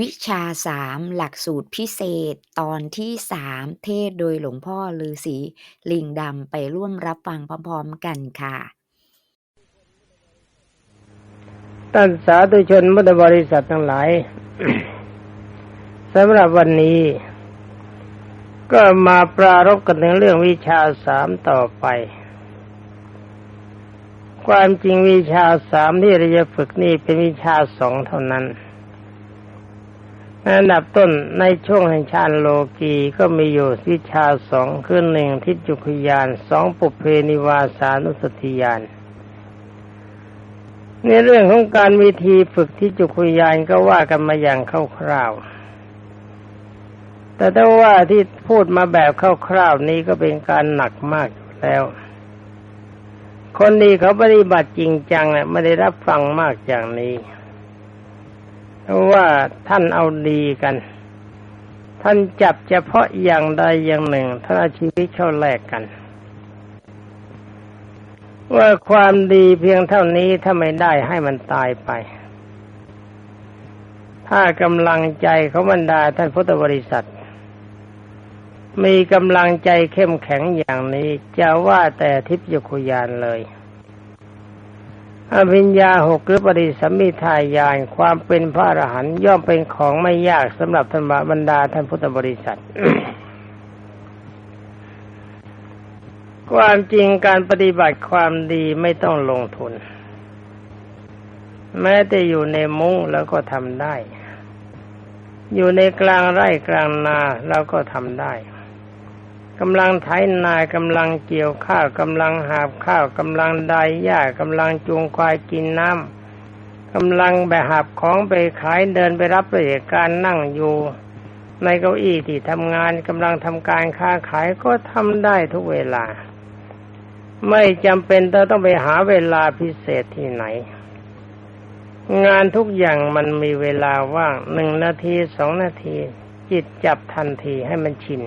วิชาสามหลักสูตรพิเศษตอนที่สามเทศโดยหลวงพ่อฤาษีลิงดำไปร่วมรับฟังพร้อมๆกันค่ะท่านสาธุชนพุทธบริษัททั้งหลายสำหรับวันนี้ ก็มาปรารบกันถึงเรื่องวิชาสามต่อไป ความจริงวิชาสามที่เราจะฝึกนี่เป็นวิชาสองเท่านั้น อันดับต้นในช่วงแห่งชาติโลกีก็มีอยู่วิชาสองคือหนึ่งทิจุคยานสองปุเพนิวาสานุสติยานในเรื่องของการวิธีฝึกที่จุคุยานก็ว่ากันมาอย่างคร่าวๆ แต่ถ้าว่าที่พูดมาแบบคร่าวๆนี้ก็เป็นการหนักมากแล้ว คนดีเขาปฏิบัติจริงจังเนี่ยไม่ได้รับฟังมากอย่างนี้ ว่าท่านเอาดีกัน ท่านจับเฉพาะอย่างใดอย่างหนึ่งท่านเอาชีวิตเข้าแลกกัน ว่าความดีเพียงเท่านี้ถ้าไม่ได้ให้มันตายไป ถ้ากำลังใจเขาบรรดาท่านพุทธบริษัท มีกำลังใจเข้มแข็งอย่างนี้จะว่าแต่ทิพยคุยานเลย อภิญญาหกหรือปริสัมมิทายานความเป็นพระอรหันต์ย่อมเป็นของไม่ยากสำหรับท่านบรรดาท่านพุทธบริษัท ความจริงการปฏิบัติความดีไม่ต้องลงทุน แม้แต่อยู่ในมุ้งแล้วก็ทำได้ อยู่ในกลางไร่กลางนาเราก็ทำได้ กำลังไถนากำลังเกี่ยวข้าวกำลังหาบข้าวกำลังไดหญ้ากำลังจูงควายกินน้ำกำลังไปหาบของไปขายเดินไปรับราชการนั่งอยู่ ในเก้าอี้ที่ทำงานกำลังทำการค้าขายก็ทำได้ทุกเวลา ไม่จำเป็นต้องไปหาเวลาพิเศษที่ไหน งานทุกอย่างมันมีเวลาว่างหนึ่งนาทีสองนาที จิตจับทันทีให้มันชิน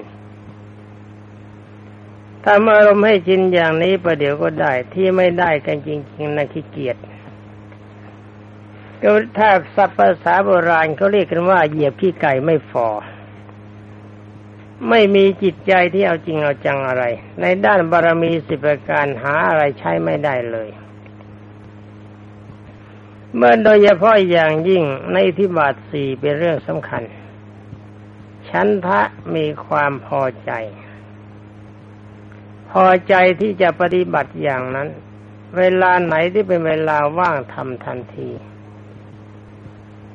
ทำอารมณ์ให้ชินอย่างนี้ประเดี๋ยวก็ได้ที่ไม่ได้กันจริงๆนะขี้เกียจก็ถ้าศัพภาษาโบราณเขาเรียกกันว่าเหยียบขี้ไก่ไม่ฟอไม่มีจิตใจที่เอาจริงเอาจังอะไร ในด้านบารมีสิบประการหาอะไรใช้ไม่ได้เลย เมื่อโดยเฉพาะอย่างยิ่งในทิบาทสี่เป็นเรื่องสำคัญ ชั้นทะมีความพอใจ พอใจที่จะปฏิบัติอย่างนั้น เวลาไหนที่เป็นเวลาว่างทำทันที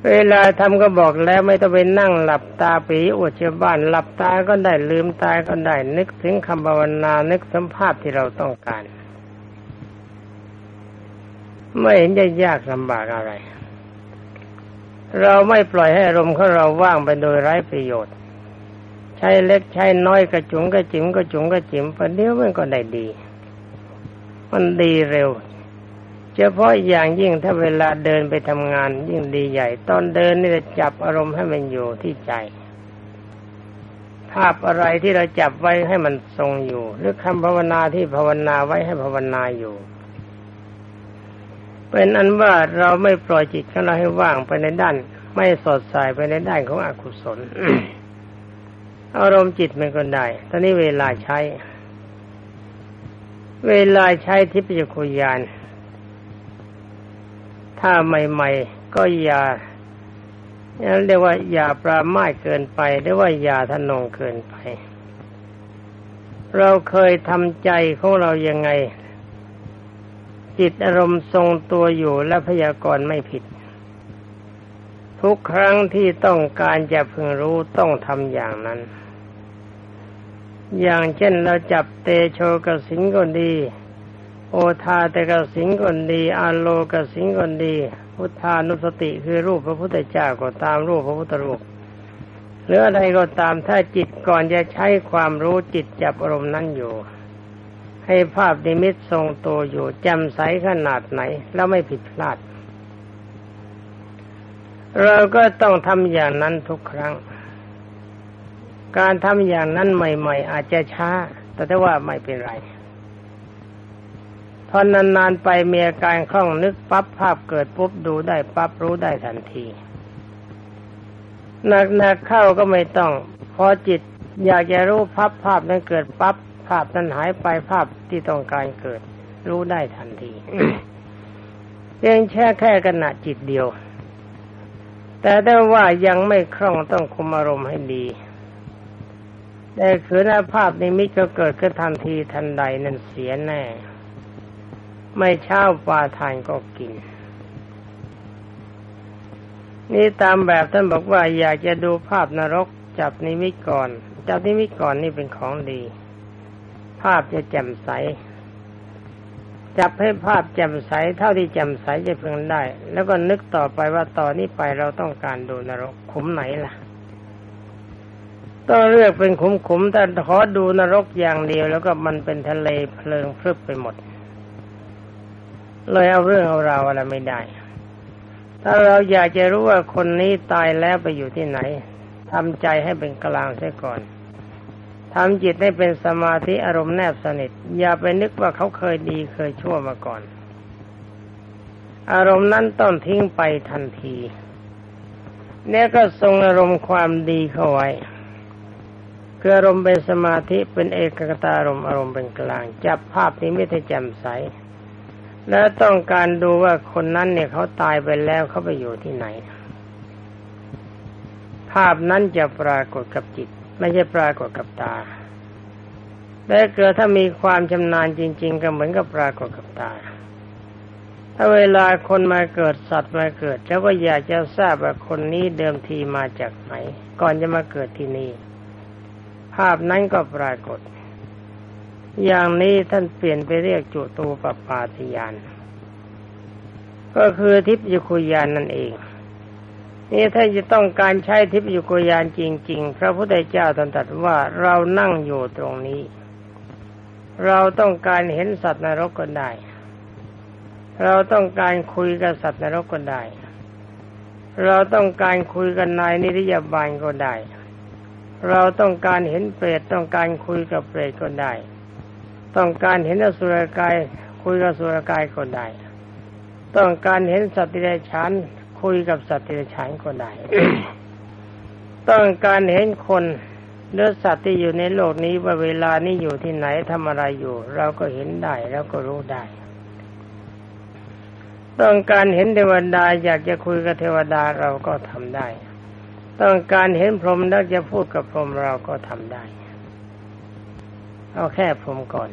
เวลาทำก็บอกแล้วไม่ต้องไปนั่งหลับตาปีอวดชาวบ้าน หลับตาก็ได้ลืมตาก็ได้ นึกถึงคำภาวนานึกสัมภาษณ์ที่เราต้องการ ไม่เห็นจะยากลำบากอะไร เราไม่ปล่อยให้อารมณ์ของเราว่างไปโดยไร้ประโยชน์ ช้เล็กใช้น้อยกระจุงกระจิ๋มกระจุงกระจิ๋มประเดี๋ยวมันก็ได้ดี มันดีเร็ว เฉพาะอย่างยิ่งถ้าเวลาเดินไปทำงาน ยิ่งดีใหญ่ ตอนเดินนี่จะจับอารมณ์ให้มันอยู่ที่ใจ ภาพอะไรที่เราจับไว้ให้มันทรงอยู่ หรือคำภาวนาที่ภาวนาไว้ให้ภาวนาอยู่เป็นอันว่าเราไม่ปล่อยจิตของเราให้ว่างไปในด้าน ไม่สดใสไปในด้านของอกุศล อารมณ์จิตมันก็ได้ตอนนี้เวลาใช้ เวลาใช้ทิพยคุยาน ถ้าใหม่ๆก็อย่าเรียกว่าอย่าปรามาเกินไปหรือว่าอย่าทะนงเกินไป เราเคยทำใจของเรายังไง จิตอารมณ์ทรงตัวอยู่และพยากรณ์ไม่ผิด ทุกครั้งที่ต้องการจะพึงรู้ต้องทำอย่างนั้น อย่างเช่นเราจับเตโชกสิงก็ดี โอทาเตกสิงก็ดีอาโลกสิงก็ดี พุทธานุสติคือรูปพระพุทธเจ้าก็ตามรูปพระพุทธรูปหรืออะไรก็ตามถ้าจิตก่อนจะใช้ความรู้จิตจับอารมณ์นั้นอยู่ ให้ภาพนิมิตทรงตัวอยู่จำใสขนาดไหน แล้วไม่ผิดพลาด เราก็ต้องทำอย่างนั้นทุกครั้ง การทำอย่างนั้นใหม่ ๆ อาจจะช้า แต่ถ้าว่าไม่เป็นไรพอนานๆไปมีอาการคล่องนึกปั๊บภาพเกิดปุ๊บดูได้ปั๊บรู้ได้ทันทีหนักหนักเข้าก็ไม่ต้อง พอจิตอยากจะรู้ภาพภาพนั้นเกิดปั๊บภาพนั้นหายไปภาพที่ต้องการเกิด รู้ได้ทันทีเพียงแค่แค่ขณะจิตเดียว แต่ได้ว่ายังไม่คล่องต้องคุมอารมณ์ให้ดี แต่คือหน้าภาพนิมิตก็เกิดขึ้นทันทีทันใดนั่นเสียแน่ ไม่เช้าปลาทานก็กิน นี่ตามแบบท่านบอกว่าอยากจะดูภาพนรกจับนิมิตก่อน จับนิมิตก่อนนี่เป็นของดี ภาพจะแจ่มใส จับให้ภาพแจ่มใสเท่าที่แจ่มใสจะเพึงได้ แล้วก็นึกต่อไปว่าต่อนนี้ไปเราต้องการดูนรกขุมไหนล่ะ ต้องเลือกเป็นขุมขุมๆแต่ขอดูนรกอย่างเดียวแล้วก็มันเป็นทะเลเพลิงพรึบไปหมด เลยเอาเรื่องเอาราวอะไรไม่ได้ ถ้าเราอยากจะรู้ว่าคนนี้ตายแล้วไปอยู่ที่ไหนทำใจให้เป็นกลางเสียก่อนทำจิตให้เป็นสมาธิอารมณ์แนบสนิท อย่าไปนึกว่าเขาเคยดีเคยชั่วมาก่อน อารมณ์นั้นต้องทิ้งไปทันที เนี่ยก็ทรงอารมณ์ความดีเข้าไว้ คืออารมณ์เป็นสมาธิเป็นเอกกตารมณ์อารมณ์เป็นกลาง จับภาพนี้ไม่ได้แจ่มใส แล้วต้องการดูว่าคนนั้นเนี่ยเขาตายไปแล้วเขาไปอยู่ที่ไหน ภาพนั้นจะปรากฏกับจิต ไม่ใช่ปรากฏกับตาแต่เกิดถ้ามีความชำนาญจริง ๆ ก็เหมือนกับปรากฏกับตา ถ้าเวลาคนมาเกิดสัตว์มาเกิด แล้วก็อยากจะทราบว่าคนนี้เดิมทีมาจากไหน ก่อนจะมาเกิดที่นี่ ภาพนั้นก็ปรากฏ อย่างนี้ท่านเปลี่ยนไปเรียกจุตูปปาติยาน ก็คือทิพยคุยานนั่นเอง นี่ถ้าจะต้องการใช้ทิพยคุยานจริง ๆ พระพุทธเจ้าตรัสว่าเรานั่งอยู่ตรงนี้ เราต้องการเห็นสัตว์นรกก็ได้ เราต้องการคุยกับสัตว์นรกก็ได้ เราต้องการคุยกับนายนิริยบาลก็ได้ เราต้องการเห็นเปรตต้องการคุยกับเปรตก็ได้ ต้องการเห็นอสุรกายคุยกับสุรกายก็ได้ ต้องการเห็นสัตว์ที่ไรฉันคุยกับสัตว์ที่ไรฉันก็ได้ ต้องการเห็นคนเนื้อสัตว์ที่อยู่ในโลกนี้ว่าเวลานี้อยู่ที่ไหนทำอะไรอยู่ เราก็เห็นได้แล้วก็รู้ได้ ต้องการเห็นเทวดาอยากจะคุยกับเทวดาเราก็ทำได้ ต้องการเห็นพรหมแล้วจะพูดกับพรหมเราก็ทำได้ เอาแค่พรหมก่อน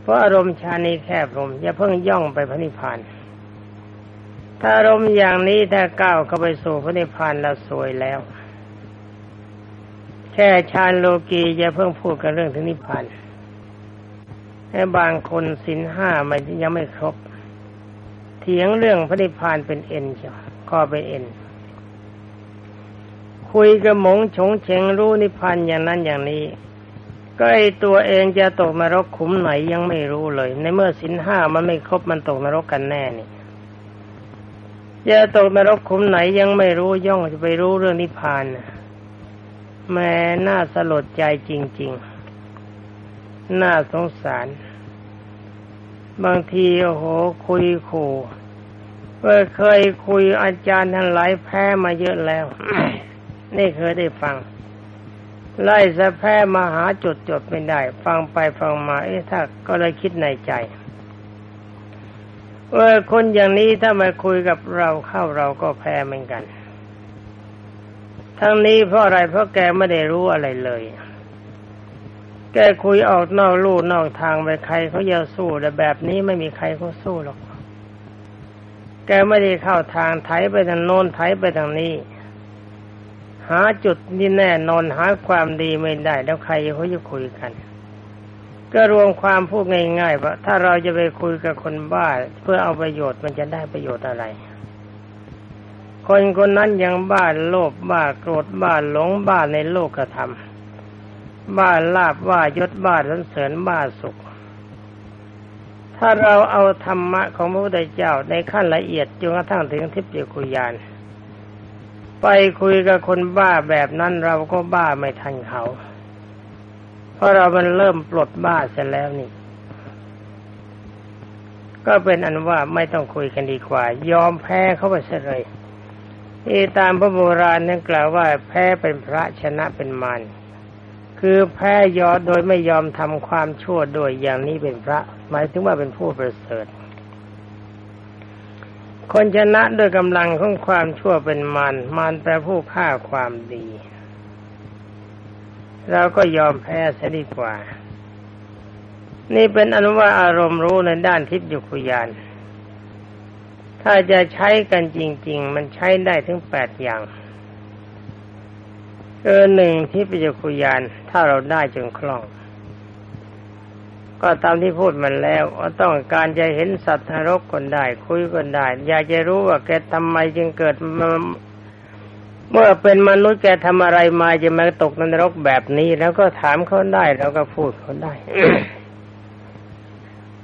เพราะอารมณ์ชานี้แค่พรหมอย่าเพิ่งย่องไปพระนิพพาน ถ้าอารมณ์อย่างนี้ถ้าก้าวเข้าไปสู่พระนิพพานเราสวยแล้ว แค่ฌานโลกีอย่าเพิ่งพูดกันเรื่องถึงนิพพานให้บางคนสินห้ามันยังไม่ครบ เถียงเรื่องพระนิพพานเป็นเอ็นเชียวข้อเป็นเอ็น คุยกับหมงฉงเฉงรู้นิพพานอย่างนั้นอย่างนี้ ก็ไอตัวเองจะตกนรกขุมไหนยังไม่รู้เลย ในเมื่อสินห้ามันไม่ครบมันตกนรกกันแน่นี่จะตกนรกขุมไหนยังไม่รู้ย่องจะไปรู้เรื่องนิพพานน่ะแม่น่าสลดใจจริง ๆ น่าสงสาร บางทีโอ้โหคุยขู่เ่เคยคุยอาจารย์ทั้งหลายแพ้มาเยอะแล้ว นี่เคยได้ฟัง ไล่สะแพ้มาหาจุดจดไม่ได้ ฟังไปฟังมา เอ๊ะถ้าก็เลยคิดในใจว่าคนอย่างนี้ถ้ามาคุยกับเราเข้าเราก็แพ้เหมือนกัน ทั้งนี้เพราะอะไรเพราะแกไม่ได้รู้อะไรเลย แกคุยออกนอกลู่นอกทางไปใครเขาจะสู้แต่แบบนี้ไม่มีใครเขาสู้หรอก แกไม่ได้เข้าทางไถไปทางโน้นไถไปทางนี้ หาจุดที่แน่นอนหาความดีไม่ได้ แล้วใครเขาจะคุยกัน ก็รวมความพูดง่ายๆว่าถ้าเราจะไปคุยกับคนบ้า เพื่อเอาประโยชน์มันจะได้ประโยชน์อะไร คนคนนั้นยังบ้าโลภบ้าโกรธบ้าหลงบ้าในโลกธรรมบ้าลาบบ้ายศบ้าสรรเสริญบ้าสุขถ้าเราเอาธรรมะของพระพุทธเจ้าในขั้นละเอียดจนกระทั่งถึงทิพยคุยาน ไปคุยกับคนบ้าแบบนั้นเราก็บ้าไม่ทันเขา เพราะเรามันเริ่มปลดบ้าเสร็จแล้วนี่ ก็เป็นอันว่าไม่ต้องคุยกันดีกว่า ยอมแพ้เขาไปเสียเลยที่ตามพระโบราณนั้นกล่าวว่าแพ้เป็นพระชนะเป็นมารคือแพ้ยอโดยไม่ยอมทำความชั่วโดยอย่างนี้เป็นพระ หมายถึงว่าเป็นผู้ประเสริฐ คนชนะด้วยกำลังของความชั่วเป็นมารมารแปลผู้ฆ่าความดีเราก็ยอมแพ้เสียดีกว่า นี่เป็นอนุว่าอารมณ์รู้ในด้านทิพยุคุยาน ถ้าจะใช้กันจริง ๆ มันใช้ได้ถึงแปดอย่างเออหนึ่งที่ปิจคุยาน ถ้าเราได้จนคล่อง ก็ตามที่พูดมันแล้วว่าต้องการจะเห็นสัตว์นรกคนได้ คุยคนได้ อยากจะรู้ว่าแกทำไมจึงเกิดเมื่อเป็นมนุษย์แกทำอะไรมาจะมาตกนรกแบบนี้ แล้วก็ถามเขาได้แล้วก็พูดเขาได้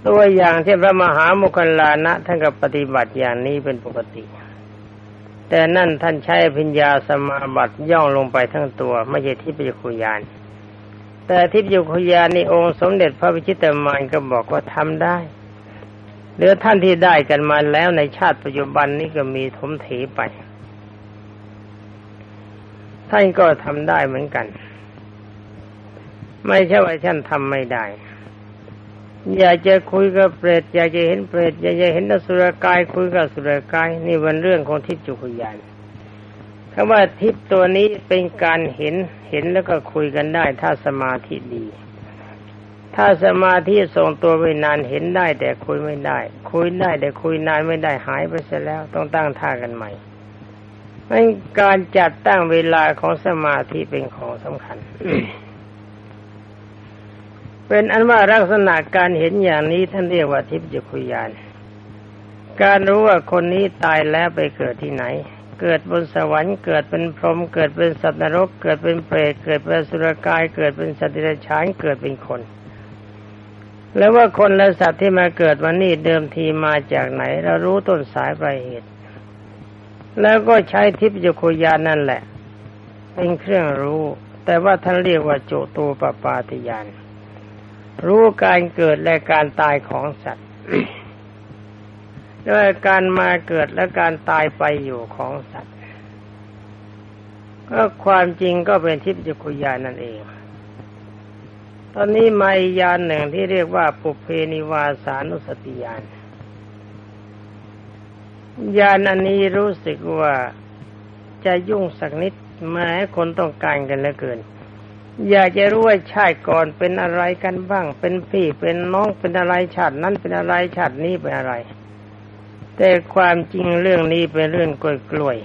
ตัวอย่างที่พระมหาโมคคลานะท่านก็ปฏิบัติอย่างนี้เป็นปกติ แต่นั่นท่านใช้พิญญาสมาบัติย่องลงไปทั้งตัว ไม่ใช่ทิยคุยาน แต่ทิพยคุยานนี่องค์สมเด็จพระวิชิตามานก็บอกว่าทำได้หรือท่านที่ได้กันมาแล้วในชาติปัจจุบันนี้ก็มีถมเถไป ท่านก็ทำได้เหมือนกัน ไม่ใช่ว่าท่านทำไม่ได้ อยากจะคุยกับเปรตอยากจะเห็นเปรตอยากจะเห็นอสุรกายคุยกับสุรกาย นี่เป็นเรื่องของทิพย์จุคยาน คำว่าทิพตัวนี้เป็นการเห็นเห็นแล้วก็คุยกันได้ ถ้าสมาธิดี ถ้าสมาธิทรงตัวไปนานเห็นได้ แต่คุยไม่ได้ คุยได้ แต่คุยนานไม่ได้หายไปเสียแล้วต้องตั้งท่ากันใหม่นั่นการจัดตั้งเวลาของสมาธิเป็นของสำคัญ เป็นอันว่าลักษณะการเห็นอย่างนี้ท่านเรียกว่าทิพยคุยาน การรู้ว่าคนนี้ตายแล้วไปเกิดที่ไหน เกิดบนสวรรค์เกิดเป็นพรหมเกิดเป็นสัตว์นรก เกิดเป็นเปรตเกิดเป็นสุรกาย เกิดเป็นสัตว์เดรัจฉานเกิดเป็นคน แล้วว่าคนและสัตว์ที่มาเกิดวันนี้เดิมทีมาจากไหน เรารู้ต้นสายปลายเหตุ แล้วก็ใช้ทิพยคุยานนั่นแหละ เป็นเครื่องรู้ แต่ว่าท่านเรียกว่าโจตูปปาติยานรู้การเกิดและการตายของสัตว์ ด้วยการมาเกิดและการตายไปอยู่ของสัตว์ ก็ความจริงก็เป็นทิพยคุยานนั่นเอง ตอนนี้มาอียานหนึ่งที่เรียกว่าปุเพนิวาสานุสติยานยานอันนี้รู้สึกว่าจะยุ่งสักนิดแม้คนต้องการกันเหลือเกิน อยากจะรู้ว่าชาติก่อนเป็นอะไรกันบ้าง เป็นพี่เป็นน้องเป็นอะไรชาตินั้นเป็นอะไรชาตินี้เป็นอะไร แต่ความจริงเรื่องนี้เป็นเรื่องกล้วย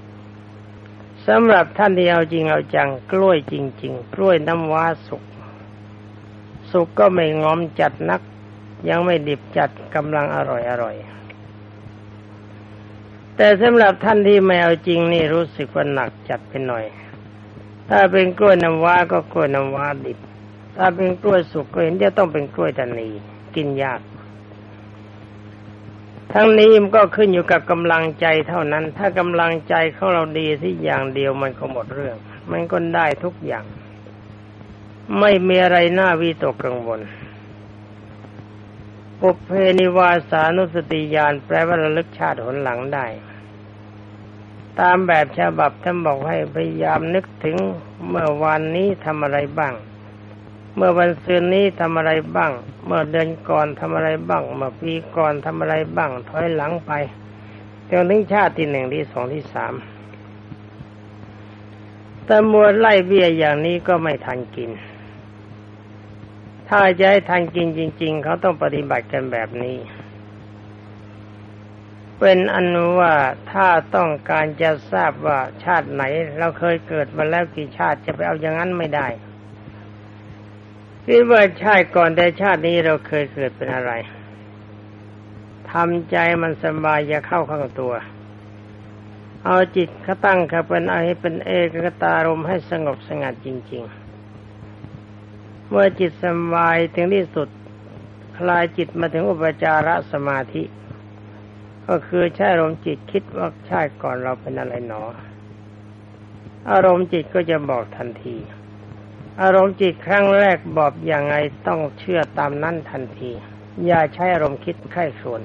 ๆสำหรับท่านที่เอาจริงเอาจังกล้วยจริง ๆ กล้วยน้ำว้าสุก สุกก็ไม่งอมจัดนัก ยังไม่ดิบจัดกำลังอร่อยอร่อยแต่สำหรับท่านที่ไม่เอาจริงนี่รู้สึกว่าหนักจัดไปหน่อย ถ้าเป็นกล้วยน้ำว้าก็กล้วยน้ำว้าดิบ ถ้าเป็นกล้วยสุกก็เห็นจะต้องเป็นกล้วยตานีกินยาก ทั้งนี้มันก็ขึ้นอยู่กับกำลังใจเท่านั้น ถ้ากำลังใจของเราดีที่อย่างเดียวมันก็หมดเรื่อง มันก็ได้ทุกอย่าง ไม่มีอะไรน่าวิตกกังวลปุเพนิวาสานุสติญาณแปลว่าระลึกชาติหนหลังได้ ตามแบบฉบับท่านบอกให้พยายามนึกถึงเมื่อวานนี้ทำอะไรบ้าง เมื่อวันซืนนี้ทำอะไรบ้าง เมื่อเดือนก่อนทำอะไรบ้าง เมื่อปีก่อนทำอะไรบ้าง ถอยหลังไปจนถึงชาติที่หนึ่งที่สองที่สามแต่มัวไล่เบี้ยอย่างนี้ก็ไม่ทันกิน ถ้าจะให้ทันกินจริง ๆ เขาต้องปฏิบัติกันแบบนี้ เป็นอันว่าถ้าต้องการจะทราบว่าชาติไหน เราเคยเกิดมาแล้วกี่ชาติจะไปเอาอย่างนั้นไม่ได้ คิดว่าชาติก่อนแต่ชาตินี้เราเคยเกิดเป็นอะไรทำใจมันสบายอย่าเข้าข้างตัว เอาจิตเขาตั้งเขาเป็นอะไรให้เป็นเอกกตารมให้สงบสงัดจริง ๆ เมื่อจิตสบายถึงที่สุด คลายจิตมาถึงอุปจารสมาธิ ก็คือใช้อารมณ์จิตคิดว่าชาติก่อนเราเป็นอะไรหนอ อารมณ์จิตก็จะบอกทันที อารมณ์จิตครั้งแรกบอกอย่างไงต้องเชื่อตามนั้นทันที อย่าใช้อารมณ์คิดไข้ครวน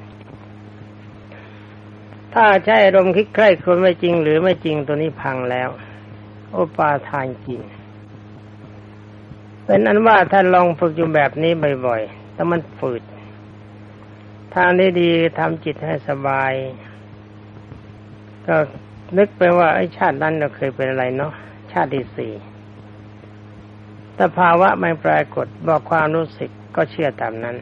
ถ้าใช้อารมณ์คิดใคร่ควรไม่จริง หรือไม่จริงตัวนี้พังแล้ว โอปาทานจริงเป็นอันว่าท่านลองฝึกอยู่แบบนี้บ่อยๆแต่มันฝืดทางที่ดีทำจิตให้สบาย ก็นึกไปว่าไอ้ชาตินั้นเราเคยเป็นอะไรเนาะชาติที่สี่ แต่ภาวะไม่ปรากฏบอกความรู้สึกก็เชื่อตามนั้น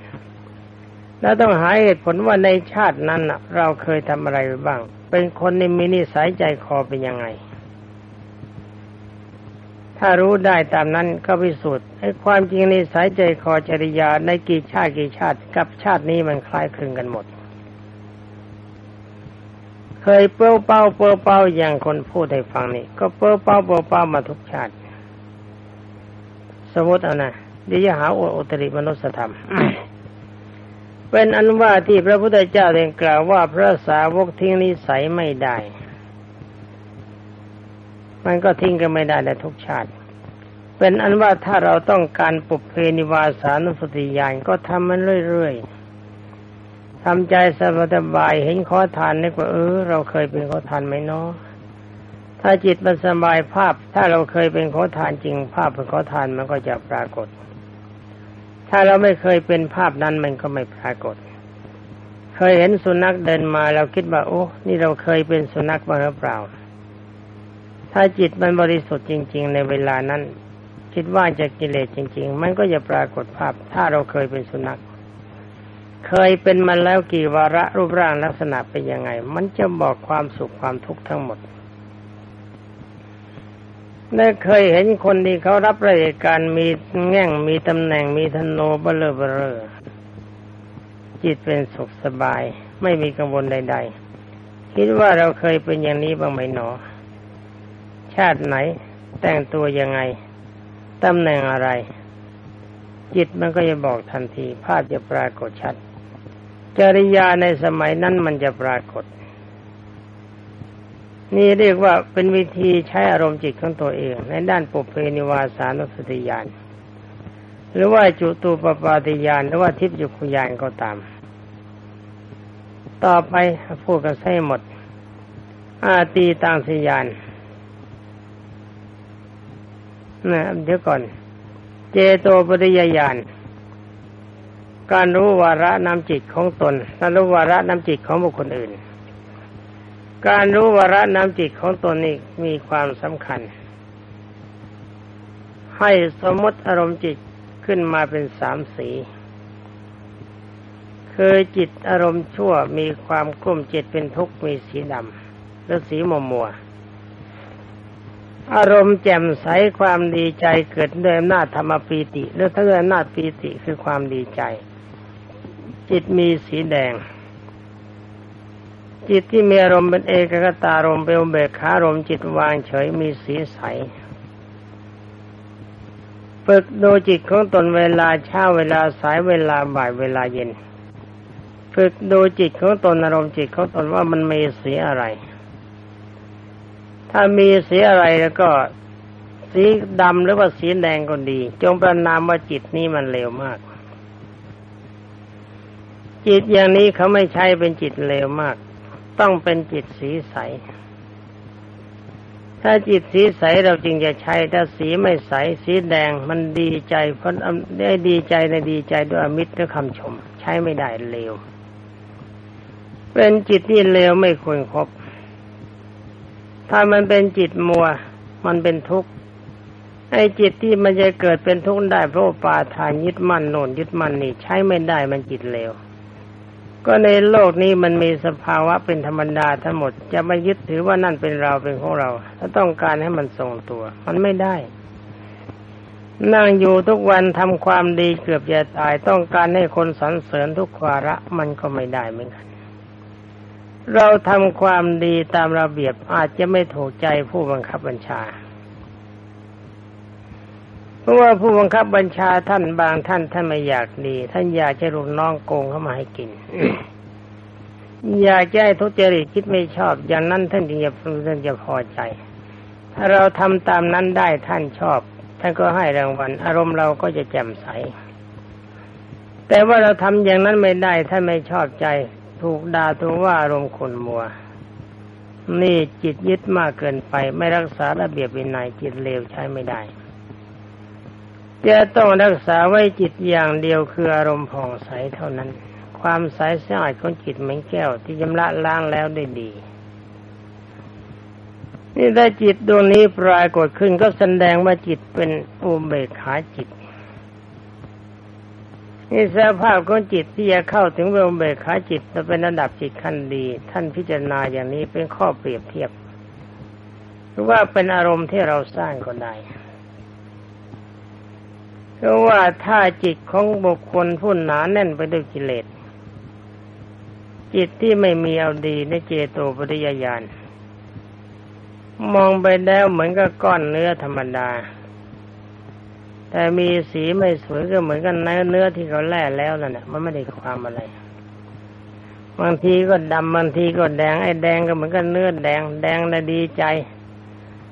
แล้วต้องหาเหตุผลว่าในชาตินั้นเราเคยทำอะไรไปบ้าง เป็นคนในมีนิสัยใจคอเป็นยังไง ถ้ารู้ได้ตามนั้นก็พิสูจน์ไอ้ความจริงในสัยใจคอจริยาในกี่ชาติกี่ชาติกับชาตินี้มันคล้ายคลึงกันหมด เคยเป้าเป้าเป้าเป้าอย่างคนพูดให้ฟังนี่ก็เป้าเป้าเป้าเป้ามาทุกชาติ สมมติเอานะเดี๋ยวจะหาโออุตริมนุสธรรม เป็นอันว่าที่พระพุทธเจ้าได้กล่าวว่าพระสาวกทิ้งนิสัยไม่ได้ มันก็ทิ้งกันไม่ได้ในทุกชาติ เป็นอันว่าถ้าเราต้องการปุเพนิวาสานุสติญาณก็ทำมันเรื่อยๆทำใจสบายๆเห็นขอทานนึกว่าเออเราเคยเป็นขอทานไหมเนาะ ถ้าจิตมันสบายภาพ ถ้าเราเคยเป็นขอทานจริง ภาพเป็นขอทานมันก็จะปรากฏ ถ้าเราไม่เคยเป็นภาพนั้นมันก็ไม่ปรากฏ เคยเห็นสุนัขเดินมาเราคิดว่า โอ้นี่เราเคยเป็นสุนัขบ้างหรือเปล่า ถ้าจิตมันบริสุทธิ์จริง ๆ ในเวลานั้น คิดว่าจะกิเลสจริง ๆ มันก็จะปรากฏภาพ ถ้าเราเคยเป็นสุนัขเคยเป็นมันแล้วกี่วาระรูปร่างลักษณะเป็นยังไง มันจะบอกความสุขความทุกข์ทั้งหมด ได้เคยเห็นคนที่เขารับราชการมีแง่งมีตำแหน่งมีธนโนเบลอเบลอจิตเป็นสุขสบาย ไม่มีกังวลใด ๆ คิดว่าเราเคยเป็นอย่างนี้บ้างไหมหนอ ชาติไหน แต่งตัวยังไงตำแหน่งอะไร จิตมันก็จะบอกทันที ภาพจะปรากฏชัด จริยาในสมัยนั้นมันจะปรากฏ นี่เรียกว่าเป็นวิธีใช้อารมณ์จิตของตัวเอง ในด้านปุเพนิวาสานุสติญาณหรือว่าจุตูปปาติญาณหรือว่าทิพยุคุญาณก็ตาม ต่อไปพูดกันให้หมด อาตีตังสยานนะเดี๋ยวก่อน เจโตปริยญาณการรู้วาระนำจิตของตนและรู้วาระนำจิตของบุคคลอื่น การรู้วาระนำจิตของตนนี่มีความสำคัญ ให้สมมติอารมณ์จิตขึ้นมาเป็นสามสีคือจิตอารมณ์ชั่วมีความกลุ้มจิตเป็นทุกข์มีสีดำและสีมัวมัวอารมณ์แจ่มใสความดีใจเกิดด้วยอำนาจธรรมปีติหรือถ้าด้วยอำนาจปีติคือความดีใจ จิตมีสีแดง จิตที่มีอารมณ์เป็นเอกกตารมณ์เป็นอุเบกขารมณ์จิตวางเฉยมีสีใสฝึกดูจิตของตนเวลาเช้าเวลาสายเวลาบ่ายเวลาเย็น ฝึกดูจิตของตนอารมณ์จิตของตนว่ามันมีสีอะไร ถ้ามีสีอะไรแล้วก็สีดำหรือว่าสีแดงก็ดี จงประนามว่าจิตนี้มันเลวมาก จิตอย่างนี้เขาไม่ใช่เป็นจิตเลวมาก ต้องเป็นจิตสีใส ถ้าจิตสีใสเราจึงจะใช้ ถ้าสีไม่ใส สีแดงมันดีใจเพราะได้ดีใจในดีใจด้วยอมิตรและคำชม ใช้ไม่ได้เลว เป็นจิตที่เลวไม่ควรครบ ถ้ามันเป็นจิตมัว มันเป็นทุกข์ไอ้จิตที่มันจะเกิดเป็นทุกข์ได้เพราะปาทานยึดมั่นโน่นยึดมั่นนี่ใช้ไม่ได้มันจิตเลว ก็ในโลกนี้มันมีสภาวะเป็นธรรมดาทั้งหมด จะไม่ยึดถือว่านั่นเป็นเราเป็นของเรา ถ้าต้องการให้มันทรงตัว มันไม่ได้ นั่งอยู่ทุกวันทำความดีเกือบจะตาย ต้องการให้คนสรรเสริญทุกวาระมันก็ไม่ได้เหมือนกัน เราทำความดีตามระเบียบอาจจะไม่ถูกใจผู้บังคับบัญชา เพราะว่าผู้บังคับบัญชาท่านบางท่านท่านไม่อยากดี ท่านอยากจะลูกน้องโกงเข้ามาให้กิน อยากจะให้ทุจริตคิดไม่ชอบ อย่างนั้นท่านจึงจะท่านจะพอใจ ถ้าเราทำตามนั้นได้ท่านชอบ ท่านก็ให้รางวัล อารมณ์เราก็จะแจ่มใส แต่ว่าเราทำอย่างนั้นไม่ได้ท่านไม่ชอบใจ ถูกด่าถูกว่าอารมณ์ขุนมัวนี่จิตยึดมากเกินไป ไม่รักษาระเบียบวินัยจิตเลวใช้ไม่ได้ จะต้องรักษาไว้จิตอย่างเดียวคืออารมณ์ผ่องใสเท่านั้น ความใสสะอาดของจิตเหมือนแก้วที่ยำระล้างแล้วได้ดี นี่ถ้าจิตดวงนี้ปรากฏขึ้นก็แสดงว่าจิตเป็นอุเบกขาจิตนี่สภาพของจิตที่จะเข้าถึงอุเบกขาจิตจะเป็นระดับจิตขั้นดี ท่านพิจารณาอย่างนี้เป็นข้อเปรียบเทียบหรือว่าเป็นอารมณ์ที่เราสร้างก็ได้ เพราะว่าถ้าจิตของบุคคลผู้หนาแน่นไปด้วยกิเลส จิตที่ไม่มีเอาดีในเจโตปริยญาณมองไปแล้วเหมือนกับก้อนเนื้อธรรมดา แต่มีสีไม่สวยก็เหมือนกันเนื้อเนื้อที่เขาแล่แล้วนั่นแหละมันไม่ได้ความอะไร บางทีก็ดำบางทีก็แดงไอ้แดงก็เหมือนกันเนื้อแดง แดงน่ะดีใจ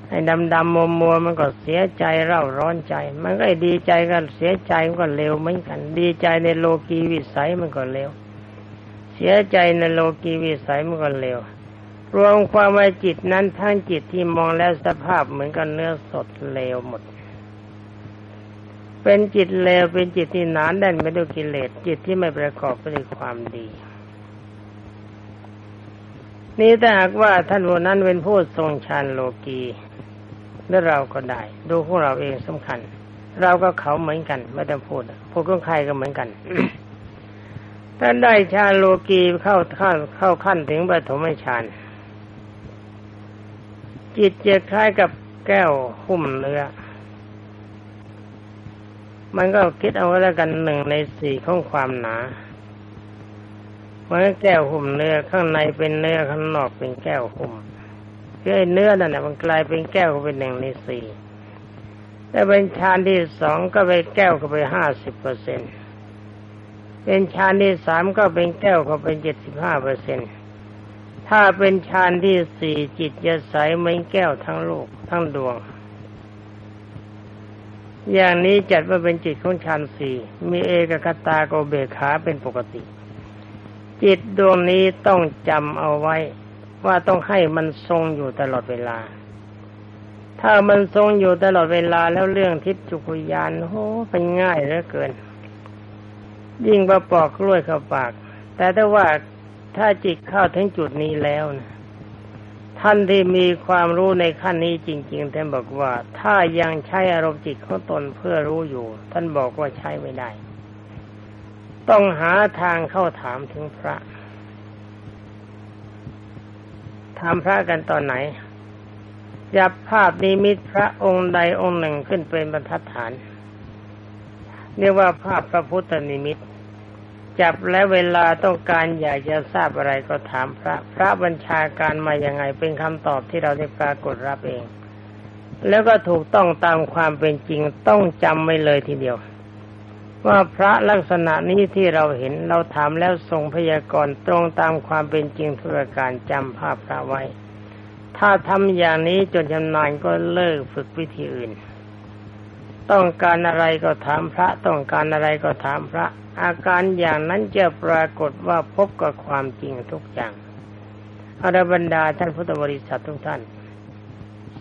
ไอ้ดำดำมัวมัวมันก็เสียใจเร่าร้อนใจ มันก็ไอ้ดีใจก็เสียใจมันก็เร็วเหมือนกัน ดีใจในโลกีวิสัยมันก็เร็วเสียใจในโลกีวิสัยมันก็เร็วรวมความว่าจิตนั้นทั้งจิตที่มองแล้วสภาพเหมือนกับเนื้อสดเลวหมด เป็นจิตเลวเป็นจิตที่หนานแน่นไปด้วยกิเลสจิตที่ไม่ประกอบไปด้วยความดีนี่ถ้าหากว่าท่านผู้นั้นเป็นผู้ทรงฌานโลกี แล้วเราก็ได้ ดูพวกเราเองสำคัญ เราก็เขาเหมือนกัน ไม่ต้องพูดพวกของใครก็เหมือนกันถ้าได้ฌานโลกีเข้าเข้าเข้าขั้นถึงปฐมฌานจิตจะคล้ายกับแก้วหุ้มเนื้อ มันก็คิดเอาไว้แล้วกันหนึ่งในสี่ของความหนาเหมือแก้วหุ้มเนื้อข้างในเป็นเนื้อข้างนอกเป็นแก้วหุ้ม คือเนื้อนั่นแหละมันกลายเป็นแก้วก็เป็นหนึ่งในสี่แต่เป็นชานที่สองก็ไปแก้วก็ไปห้าสิบเปอร์เซ็นเป็นชานที่สามก็เป็นแก้วก็เป็นเจ็ดสิบห้าเปอร์เซ็นถ้าเป็นฌานที่สี่จิตจะใสเหมือนแก้วทั้งโลกทั้งดวง อย่างนี้จัดว่าเป็นจิตของฌานสี่มีเอกคตาโกเบขาเป็นปกติ จิตดวงนี้ต้องจำเอาไว้ ว่าต้องให้มันทรงอยู่ตลอดเวลา ถ้ามันทรงอยู่ตลอดเวลาแล้วเรื่องทิพย์จุกยานโอ้เป็นง่ายเหลือเกิน ยิ่งประปอกกล้วยเข้าปาก แต่ถ้าว่าถ้าจิตเข้าถึงจุดนี้แล้วนะท่านที่มีความรู้ในขั้นนี้จริง ๆ ท่านบอกว่า ถ้ายังใช้อารมณ์จิตของตนเพื่อรู้อยู่ ท่านบอกว่าใช้ไม่ได้ ต้องหาทางเข้าถามถึงพระ ถามพระกันตอนไหนจับภาพนิมิตพระองค์ใดองค์หนึ่งขึ้นเป็นบรรทัดฐาน เรียกว่าภาพพระพุทธนิมิต จับและเวลาต้องการอยากจะทราบอะไรก็ถามพระ พระบัญชาการมาอย่างไงเป็นคำตอบที่เราได้ปรากฏรับเอง แล้วก็ถูกต้องตามความเป็นจริงต้องจำไว้เลยทีเดียว ว่าพระลักษณะนี้ที่เราเห็นเราถามแล้วทรงพยากรณ์ตรงตามความเป็นจริงทุกการจำภาพพระไว้ ถ้าทำอย่างนี้จนชำนาญก็เลิกฝึกวิธีอื่น ต้องการอะไรก็ถามพระ ต้องการอะไรก็ถามพระ อาการอย่างนั้นจะปรากฏว่าพบกับความจริงทุกอย่างอรบรรดาท่านพุทธบริษัททุกท่าน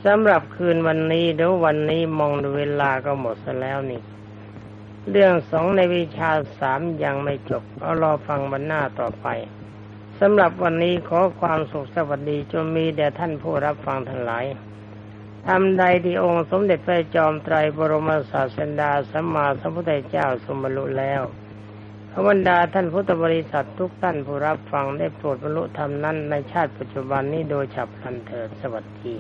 สำหรับคืนวันนี้เดี๋ยววันนี้มองดูเวลาก็หมดซะแล้วนี่ เรื่องสองในวิชาสามยังไม่จบเอารอฟังวันหน้าต่อไปสำหรับวันนี้ขอความสุขสวัสดีจงมีแด่ท่านผู้รับฟังทั้งหลายทำใดที่องค์สมเด็จพระจอมไตรบรมศาสดาสัมมาสัมพุทธเจ้าสมบรรลุแล้วขบรรดาท่านพุทธบริษัททุกท่านผู้รับฟังได้โปรดบรรลุธรรมนั้นในชาติปัจจุบันนี้โดยฉับพลันเถิดสวัสดี